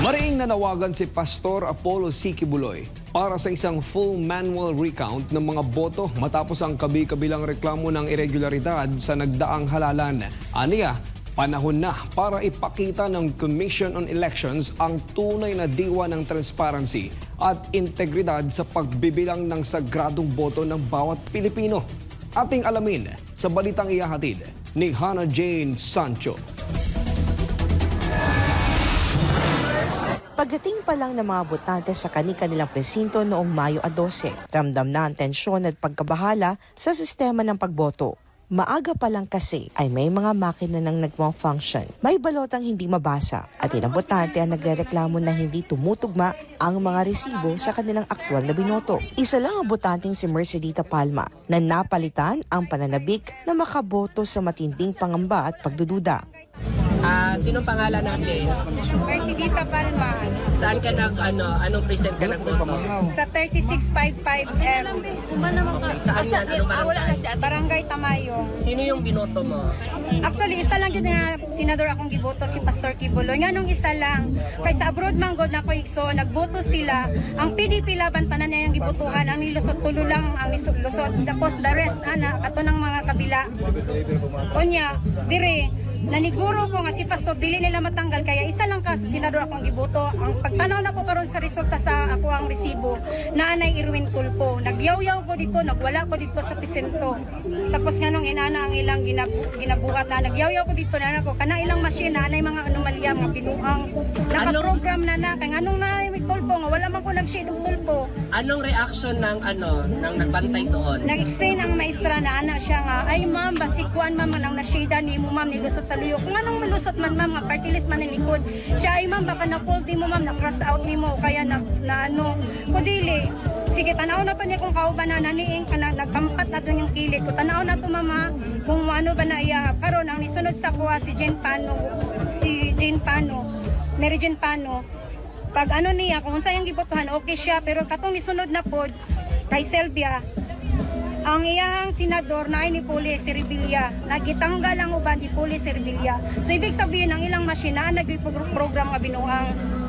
Mariing nanawagan si Pastor Apollo C. Para sa isang full manual recount ng mga boto matapos ang kabi-kabilang reklamo ng irregularidad sa nagdaang halalan. Aniya, panahon na para ipakita ng Commission on Elections ang tunay na diwa ng transparency at integridad sa pagbibilang ng sagradong boto ng bawat Pilipino. Ating alamin sa balitang iyahatid ni Hannah Jane Sancho. Pagdating pa lang ng mga botante sa kani-kanilang presinto noong Mayo 12, ramdam na ang tensyon at pagkabahala sa sistema ng pagboto. Maaga pa lang kasi ay may mga makina nang nagmong-function. May balotang hindi mabasa at ilang botante ang nagrereklamo na hindi tumutugma ang mga resibo sa kanilang aktwal na binoto. Isa lang ang botanteng si Mercedita Palma na napalitan ang pananabik na makaboto sa matinding pangamba at pagdududa. Ah, sinong pangalan natin? Mercedita Palma Saan ka nag ano, anong present ka nagboto? sa 3655M Okay, saan yan? Anong barangay? Barangay Tamayo. Sino yung binoto mo? Actually, isa lang yun na senador akong giboto si Pastor Kibuloy. Nga nung isa lang. Kay sa abroad man god na ko igso, nagboto sila. Ang PDP laban tanan na yung gibotohan. Ang nilusot tulo lang ang nilusot. Tapos the rest, ana, kato ng mga kabila. Unya, dire, naniguro ko nga si Pastor dili nila matanggal kaya isa lang ka sa senador akong giboto ang pagtanaw na ko karon sa resulta sa ako ang resibo nanay Irwin Tulpo nagyaw-yaw ko dito nagwala ko dito sa pisento tapos nga nung inana ang ilang ginab ginabuhat na nagyaw-yaw ko dito na ako kana ilang machine na anay mga anomalya mga binuang. Naka-program na na kay nganong na wala man ko nag-shade og tulpo Anong reaction ng ano, ng nagbantay doon? Nag-explain ang maestra na ana siya nga, ay ma'am, basikuan ma'am, nang nasyida ni mo ma'am, nilusot sa luyo. Kung anong milusot man ma'am, nga party list man ang likod. Siya ay ma'am, baka na-fold mo ma'am, na-cross out ni mo, kaya na, na ano, kudili. Sige, tanaw na to niya kung kauban na naniing ka na, nagkampat na to yung kilid ko. Tanaw na to mama, kung ano ba na iya. Karon ang nisunod sa kuha si Jane Pano, si Jane Pano, Mary Jane Pano, pag ano niya, kung sayang gibotohan, okay siya. Pero katong nisunod na pod, kay Selvia, ang iyang senador na ni Puli Serbilia. Nagitanggal ang uban ni Puli Serbilia. So ibig sabihin, ang ilang masina nag-program nga binuang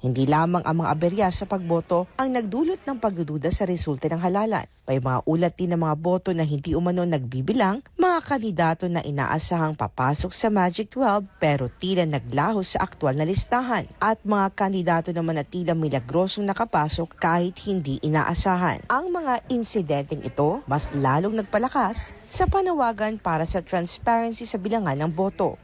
Hindi lamang ang mga aberya sa pagboto ang nagdulot ng pagdududa sa resulta ng halalan. May mga ulat din ng mga boto na hindi umano nagbibilang, mga kandidato na inaasahang papasok sa Magic 12 pero tila naglaho sa aktwal na listahan at mga kandidato naman na tila milagrosong nakapasok kahit hindi inaasahan. Ang mga insidenteng ito mas lalong nagpalakas sa panawagan para sa transparency sa bilangan ng boto.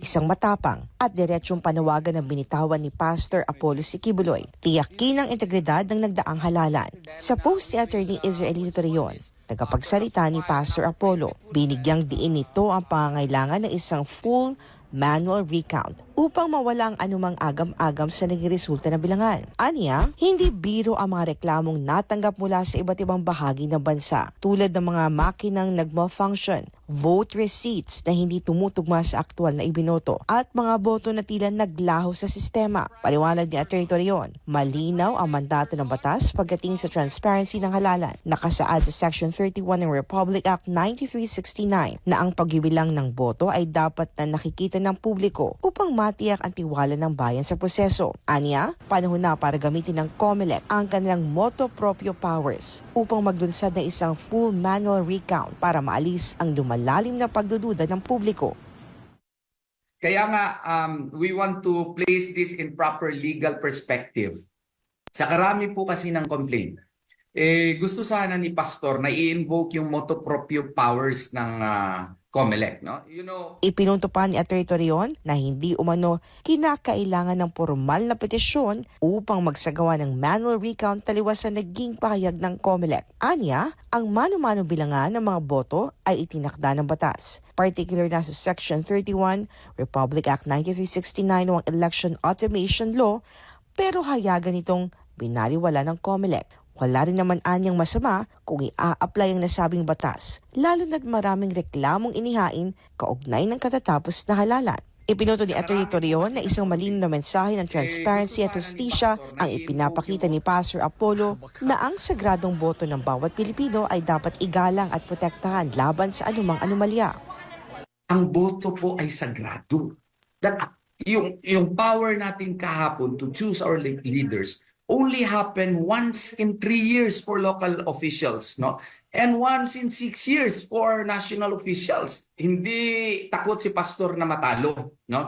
Isang matapang at diretsong panawagan ng binitawan ni Pastor Apollo Sikibuloy. Tiyakin ang integridad ng nagdaang halalan. Sa post ni Attorney Israelito Torreon, tagapagsalita ni Pastor Apollo, binigyang diin nito ang pangangailangan ng isang full manual recount upang mawala ang anumang agam-agam sa naging resulta ng bilangan. Aniya, hindi biro ang mga reklamong natanggap mula sa iba't ibang bahagi ng bansa tulad ng mga makinang nag-malfunction, vote receipts na hindi tumutugma sa aktwal na ibinoto at mga boto na tila naglaho sa sistema. Paliwanag ni Atty. Torion, malinaw ang mandato ng batas pagdating sa transparency ng halalan. Nakasaad sa Section 31 ng Republic Act 9369 na ang pagbibilang ng boto ay dapat na nakikita ng publiko upang matiyak ang tiwala ng bayan sa proseso. Anya, panahon na para gamitin ng COMELEC ang kanilang moto proprio powers upang maglunsad ng isang full manual recount para maalis ang lumalalim na pagdududa ng publiko. Kaya nga, um, we want to place this in proper legal perspective. Sa karami po kasi ng complaint, eh, gusto sana ni Pastor na i-invoke yung motu proprio powers ng ah, COMELEC. No? You know, Ipinunto pa ni Atty. Torion na hindi umano kinakailangan ng formal na petisyon upang magsagawa ng manual recount taliwas sa naging pahayag ng COMELEC. Anya, ang mano-mano bilangan ng mga boto ay itinakda ng batas, particular na sa Section 31, Republic Act 9369 o Election Automation Law, pero hayagan itong binaliwala ng COMELEC. Wala rin naman anyang masama kung i-a-apply ang nasabing batas, lalo na't maraming reklamong inihain kaugnay ng katatapos na halalan. Ipinuto ni Atty. Torion na isang malino na mensahe ng transparency at justisya ang ipinapakita ni Pastor Apollo na ang sagradong boto ng bawat Pilipino ay dapat igalang at protektahan laban sa anumang anomalya. ang boto po ay sagrado. That yung yung power natin kahapon to choose our le- leaders only happen once in three years for local officials, no? And once in six years for national officials. Hindi takot si pastor na matalo, no?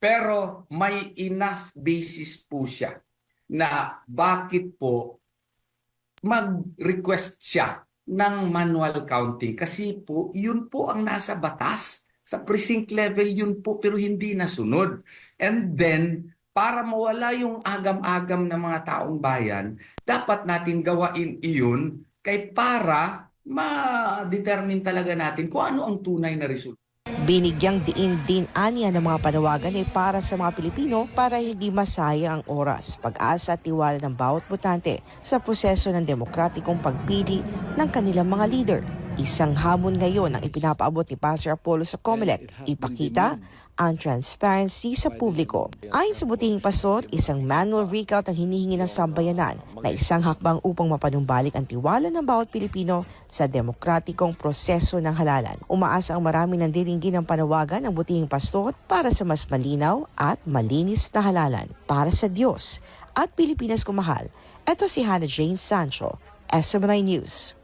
Pero may enough basis po siya na bakit po mag-request siya ng manual counting kasi po yun po ang nasa batas sa precinct level yun po pero hindi nasunod and then para mawala yung agam-agam ng mga taong bayan dapat natin gawain iyon kay para ma-determine talaga natin kung ano ang tunay na resulta Binigyang diin din aniya ng mga panawagan ay para sa mga Pilipino para hindi masaya ang oras, pag-asa at tiwala ng bawat botante sa proseso ng demokratikong pagpili ng kanilang mga leader. Isang hamon ngayon ang ipinapaabot ni Pastor Apollo sa COMELEC, ipakita ang transparency sa publiko. Ayon sa butihing pastor, isang manual recount ang hinihingi ng sambayanan na isang hakbang upang mapanumbalik ang tiwala ng bawat Pilipino sa demokratikong proseso ng halalan. Umaasa ang marami ng diringgin ng panawagan ng butihing pastor para sa mas malinaw at malinis na halalan para sa Diyos at Pilipinas kumahal. Ito si Hannah Jane Sancho, SMNI News.